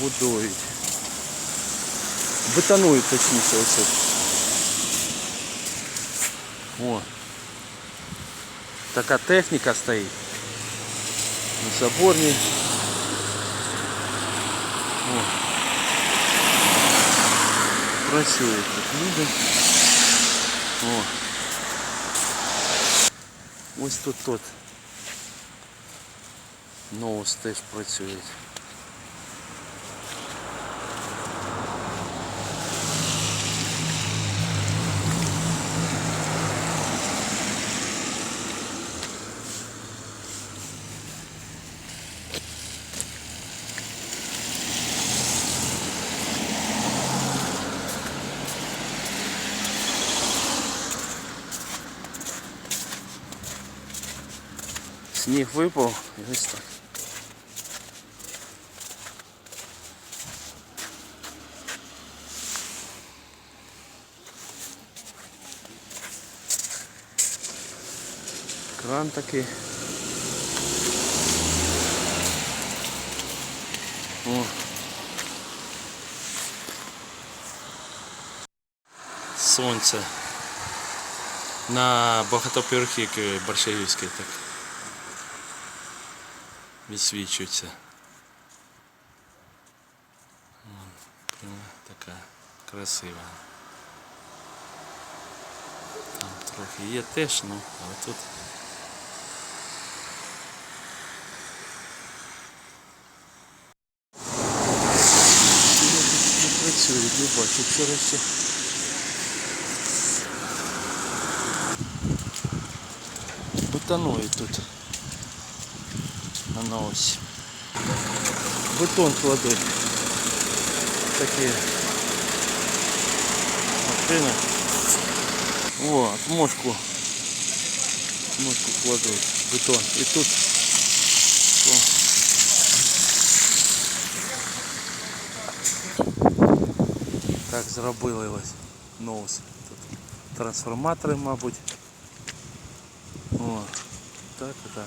будують. Бетонують точніше оце. О. Така техніка стоїть. На соборній. О. Працюють тут люди. О. Ось тут тут. Ноус теж працюють. Сніг випав і ось так. Кран такий. О. Сонце на багатоповерхівці Борщагівській так відсвічується. Прямо така красива. Там трохи є теж, ну, але тут. Не працюють, не бачу, вчора ще. Бетонують тут. На ось. Бетон кладуть. Такі машини. О, отмошку. Отмошку кладуть. Бетон. І тут. Так зробили ось ноус. Тут трансформатори, мабуть. О, так, так.